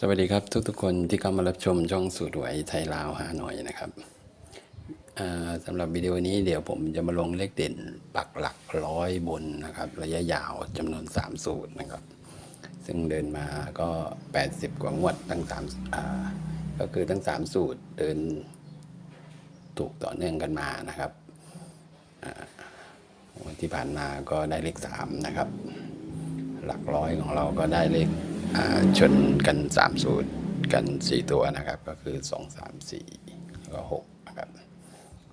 สวัสดีครับทุกๆคนที่เข้ามารับชมช่องสูตรหวยไทยลาวหาหน่อยนะครับสำหรับวิดีโอนี้เดี๋ยวผมจะมาลงเลขเด่นปักหลักร้อยบนนะครับ ระยะยาวจำนวน 3 สูตรนะครับ ซึ่งเดินมาก็ 80 กว่างวดตั้งสามก็คือทั้ง 3 สูตรเดินถูกต่อเนื่องกันมานะครับวันที่ผ่านมาก็ได้เลข 3 นะครับ หลักร้อยของเราก็ได้เลข ชนกัน3สูตรกัน4ตัวนะครับ ก็คือ2 3 4แล้วก็6นะครับ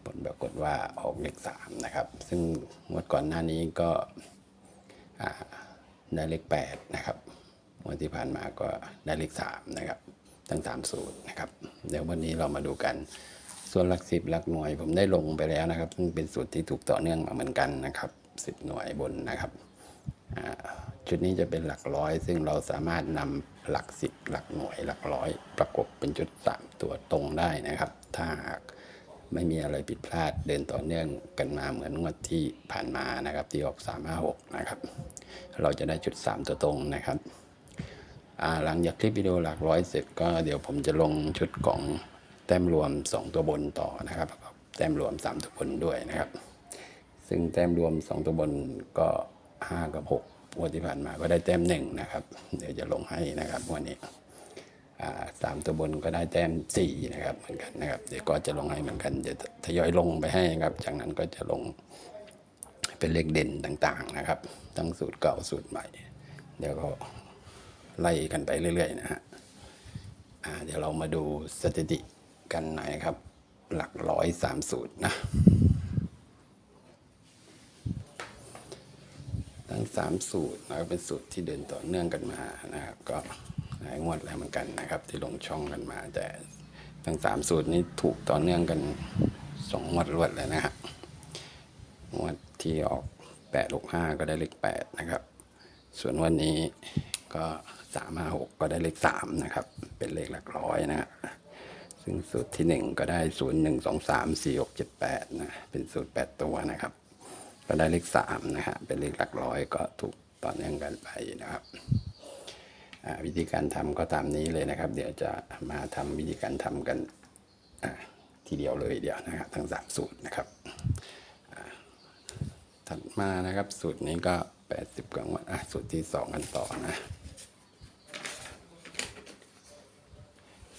ผลปรากฏว่าออกเลข3นะครับ ซึ่งงวดก่อนหน้านี้ก็ได้เลข8นะครับงวดที่ผ่านมาก็ได้เลข3นะครับ ทั้ง3สูตรนะครับ เดี๋ยววันนี้เรามาดูกัน ส่วนหลักสิบหลักหน่วยผมได้ลงไปแล้วนะครับ ซึ่งเป็นสูตรที่ถูกต่อเนื่องมาเหมือนกันนะครับสิบหน่วยบนนะครับ ชุดนี้จะเป็นหลักร้อย ซึ่งเราสามารถนำหลักสิบหลักหน่วยหลักร้อย ประกบเป็นจุดสามตัวตรงได้นะครับ ถ้าหากไม่มีอะไรผิดพลาดเดินต่อเนื่องกันมาเหมือนงวดที่ผ่านมานะครับ ที่ออก3 5 6นะครับ เราจะได้จุด 3 ตัวตรงนะครับ หลังจากคลิปวิดีโอหลักร้อยเสร็จก็เดี๋ยวผมจะลงชุดของแต้มรวม 2 ตัวบนต่อนะครับแล้วก็แต้มรวม 3 ตัวบนด้วยนะครับ ซึ่งแต้มรวม 2 ตัวบนก็ 5 กับ 6วันที่ผ่านมาก็ได้แต้มหนึ่งนะครับ เดี๋ยวจะลงให้นะครับวันนี้สามตัวบนก็ได้แต้มสี่นะครับเหมือนกันนะครับ เดี๋ยวก็จะลงให้เหมือนกันจะทยอยลงไปให้นะครับจากนั้นก็จะลงเป็นเลขเด่นต่างๆนะครับ ทั้งสูตรเก่าสูตรใหม่ เดี๋ยวก็ไล่กันไปเรื่อยๆนะฮะเดี๋ยวเรามาดูสถิติกันหน่อยครับ หลักร้อยสามสูตรนะ งสามสูตรนะครับเป็นสูตรที่เดินต่อเนื่องกันมานะครับ ก็หลายงวดแล้วเหมือนกันนะครับ ที่ลงช่องกันมา แต่ทั้งสามสูตรนี้ถูกต่อเนื่องกันสองงวดรวดเลยนะฮะงวดที่ออกแปดหกห้าก็ได้เลขแปดนะครับ ส่วนวันนี้ก็สามห้าหกก็ได้เลขสามนะครับ เป็นเลขหลักร้อยนะฮะซึ่งสูตรที่หนึ่งก็ได้ศูนย์หนึ่งสองสามสี่หกเจ็ดแปดนะเป็นสูตรแปดตัวนะครับ ก็ได้เลขสามนะฮะเป็นเลขหลักร้อยก็ถูกต่อเนื่องกันไปนะครับวิธีการทำก็ตามนี้เลยนะครับ เดี๋ยวจะมาทำวิธีการทำกันทีเดียวเลยเดียวนะครับทั้งสามสูตรนะครับถัดมานะครับสูตรนี้ก็แปดสิบกว่าวันสูตรที่สองกันต่อนะ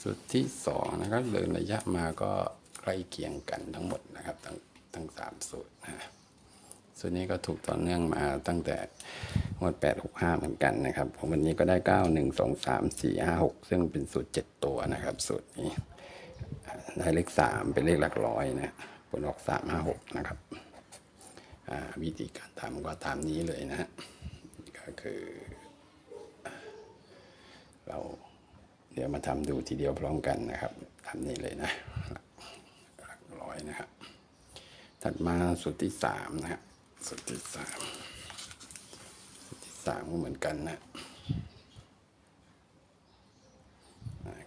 สูตรที่สองนะครับเดินระยะมาก็ใกล้เคียงกันทั้งหมดนะครับทั้งทั้งสามสูตรนะ ส่วนนี้ก็ถูกต่อเนื่องมาตั้งแต่งวด8 6 5เหมือนกันนะครับผมวันนี้ก็ได้9 1 2 3 4 5 6ซึ่งเป็นสูตร7ตัวนะครับสูตรนี้ได้เลข3เป็นเลขหลักร้อยนะผลออก3 5 6นะครับวิธีการทำก็ตามนี้เลยนะฮะก็คือ เราเดี๋ยวมาทำดูทีเดียวพร้อมกันนะครับทำนี้เลยนะหลักร้อยนะครับถัดมาสูตรที่สามนะฮะ สูตรที่สามสูตรที่สามก็เหมือนกันนะ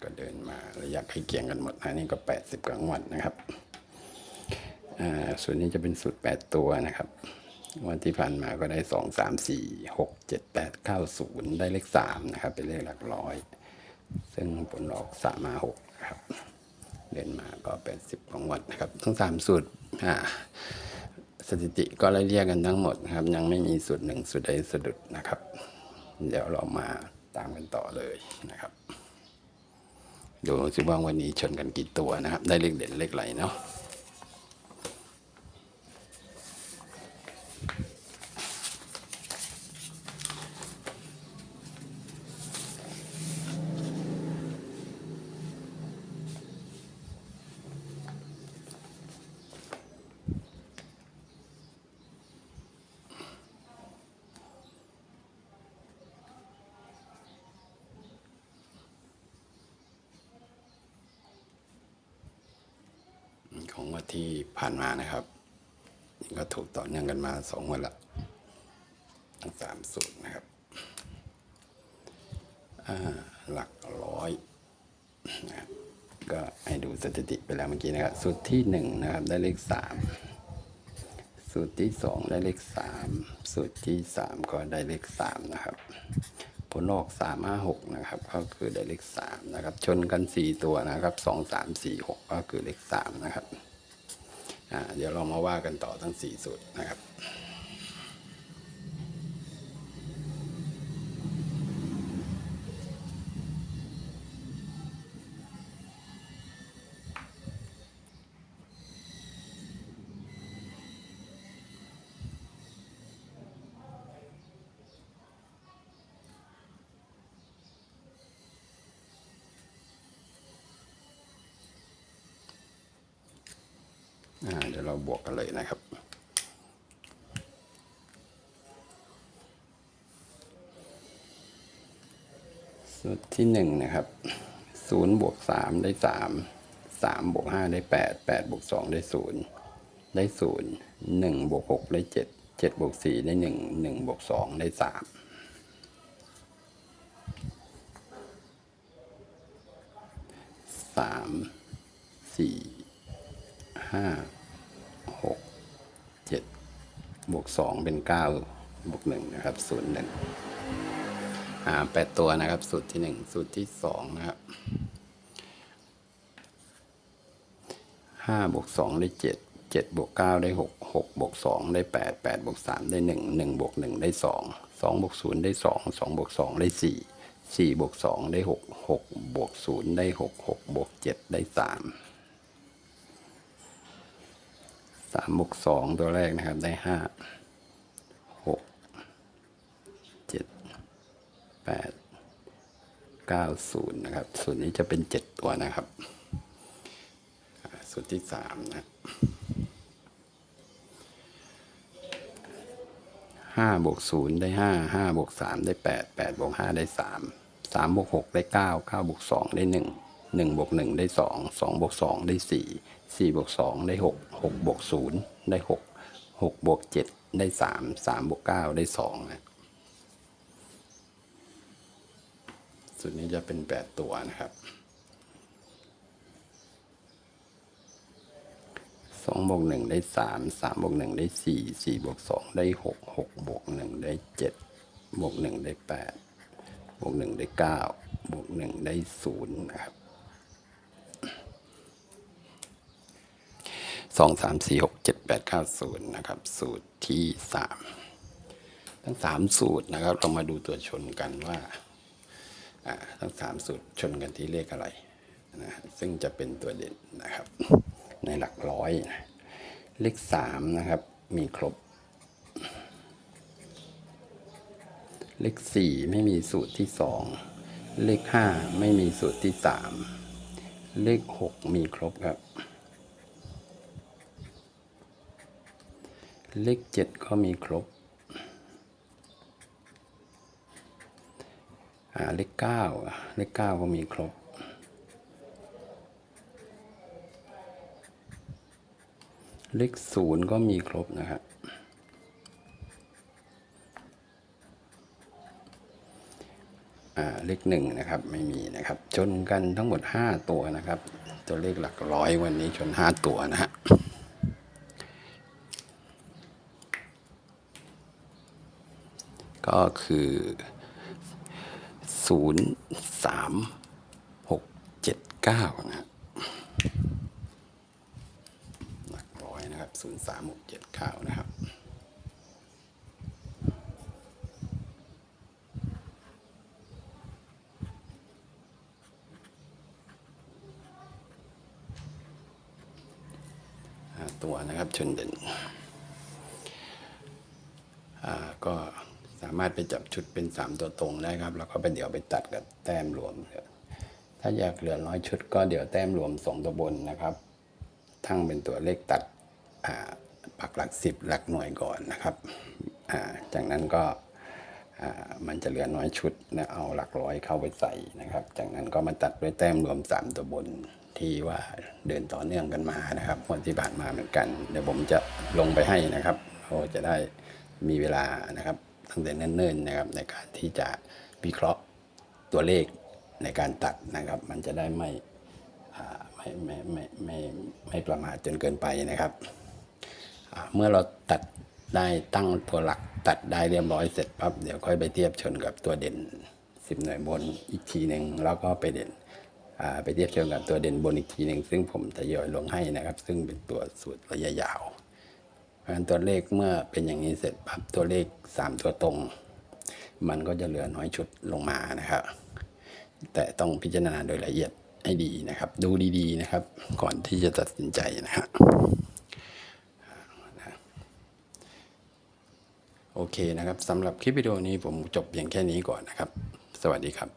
ก็เดินมาระยะใกล้เคียงกันหมดนะนี่ก็แปดสิบกลางวันนะครับอ่าส่วนนี้จะเป็นสูตรแปดตัวนะครับ วันที่ผ่านมาก็ได้สองสามสี่หกเจ็ดแปดเก้าศูนย์ได้เลขสามนะครับ เป็นเลขหลักร้อย ซึ่งผลออกสามมาหกครับ เดินมาก็เป็นสิบของวัดนะครับ ทั้งสามสูตรอ่า สถิติก็ไล่เรียกกันทั้งหมดนะครับ ยังไม่มีสุดหนึ่งสุดใดสุดุดนะครับ เดี๋ยวเรามาตามกันต่อเลยนะครับดูสิว่าวันนี้ชนกันกี่ตัวนะครับ ได้เลขเด่นเลขไหลเนาะ ของวันที่ผ่านมานะครับก็ถูกต่อเนื่องกันมาสองวันละทั้งสามสูตรนะครับหลักร้อยนะครับก็ให้ดูสถิติไปแล้วเมื่อกี้นะครับ สูตรที่หนึ่งนะครับได้เลขสามสูตรที่สองได้เลขสามสูตรที่สามก็ได้เลขสามนะครับ ผลออกสามห้าหกนะครับ ก็คือได้เลขสามนะครับ ชนกันสี่ตัวนะครับสองสามสี่หกก็คือเลขสามนะครับ เดี๋ยวเรามาว่ากันต่อทั้งสี่สูตรนะครับ เดี๋ยวเราบวกกันเลยนะครับสูตรที่หนึ่งนะครับศูนย์บวกสามได้สามสามบวกห้าได้แปดแปดบวกสองได้ศูนย์ได้ศูนย์หนึ่งบวกหกได้เจ็ดเจ็ดบวกสี่ได้หนึ่งหนึ่งบวกสองได้สามสามสี่ ห้าหกเจ็ดบวกสองเป็นเก้าบวกหนึ่งนะครับศูนย์หนึ่งอ่าแปดตัวนะครับ สูตรที่หนึ่งสูตรที่สองนะครับห้าบวกสองได้เจ็ดเจ็ดบวกเก้าได้หกหกบวกสองได้แปดแปดบวกสามได้หนึ่งหนึ่งบวกหนึ่งได้สองสองบวกศูนย์ได้สองสองบวกสองได้สี่สี่บวกสองได้หกหกบวกศูนย์ได้หกหกบวกเจ็ดได้สาม สามบวกสองตัวแรกนะครับได้ห้าหกเจ็ดแปดเก้าศูนย์นะครับส่วนนี้จะเป็นเจ็ดตัวนะครับส่วนที่สามนะห้าบวกศูนย์ได้ห้าห้าบวกสามได้แปดแปดบวกห้าได้สามสามบวกหกได้เก้าเก้าบวกสองได้หนึ่ง หนึ่งบวกหนึ่งได้สองสองบวกสองได้สี่สี่บวกสองได้หกหกบวกศูนย์ได้หกหกบวกเจ็ดได้สามสามบวกเก้าได้สองนะสุดนี้จะเป็นแปดตัวนะครับสองบวกหนึ่งได้สามสามบวกหนึ่งได้สี่สี่บวกสองได้หกหกบวกหนึ่งได้เจ็ดบวกหนึ่งได้แปดบวกหนึ่งได้เก้าบวกหนึ่งได้ศูนย์นะครับ สองสามสี่หกเจ็ดแปดเก้าศูนย์นะครับ สูตรที่สามทั้งสามสูตรนะครับ เรามาดูตัวชนกันว่าทั้งสามสูตรชนกันที่เลขอะไรนะซึ่งจะเป็นตัวเด่นนะครับ ในหลักร้อยนะเลขสามนะครับ มีครบ เลขสี่ไม่มีสูตรที่สองเลขห้าไม่มีสูตรที่สามเลขหกมีครบครับ เลขเจ็ดก็มีครบอ่าเลขเก้าเลขเก้าก็มีครบ เลขศูนย์ก็มีครบนะครับอ่าเลขหนึ่งนะครับไม่มีนะครับชนกันทั้งหมดห้าตัวนะครับ ตัวเลขหลักร้อยวันนี้ชนห้าตัวนะฮะ ก็คือศูนย์สามหกเจ็ดเก้านะหลักร้อยนะครับศูนย์สามหกเจ็ดเก้านะครับตัวนะครับชนเด่น อ่าก็สามารถไปจับชุดเป็นสามตัวตรงได้ครับ แล้วก็ไปเดี๋ยวไปตัดกับแต้มรวม ถ้าอยากเหลือน้อยชุดก็เดี๋ยวแต้มรวมสองตัวบนนะครับ ทั้งเป็นตัวเลขตัดปักหลักสิบหลักหน่วยก่อนนะครับาจากนั้นก็มันจะเหลือน้อยชุดนะเอาหลักร้อยเข้าไปใส่นะครับ จากนั้นก็มาตัดด้วยแต้มรวมสามตัวบนที่ว่าเดินต่อเนื่องกันมานะครับวันที่ผ่านมาเหมือนกัน เดี๋ยวผมจะลงไปให้นะครับเราจะได้มีเวลานะครับ ตั้งแต่เนิ่นๆนะครับ ในการที่จะวิเคราะห์ตัวเลขในการตัดนะครับ มันจะได้ไม่อ่ไม่ไม่ไม่ไม่ไม่ประมาทจนเกินไปนะครับ เมื่อเราตัดได้ตั้งตัวหลักตัดได้เรียบร้อยเสร็จปั๊บเดี๋ยวค่อยไปเทียบชนกับตัวเด่น 10 หน่วยบนอีกทีหนึ่งแล้วก็ไปเด่นไปเทียบเทียมกับตัวเด่นบนอีกทีหนึ่งซึ่งผมทยอยลงให้นะครับ ซึ่งเป็นตัวสูตรระยะยาว ราะฉะนั้นตัวเลขเมื่อเป็นอย่างนี้เสร็จปั๊บตัวเลข 3 ตัวตรง มันก็จะเหลือน้อยชุดลงมานะครับ แต่ต้องพิจารณาโดยละเอียดให้ดีนะครับ ดูดี ๆนะครับ ก่อนที่จะตัดสินใจนะครับโอเคนะครับสำหรับคลิปวิดีโอนี้ผมจบเพียงแค่นี้ก่อนนะครับ สวัสดีครับ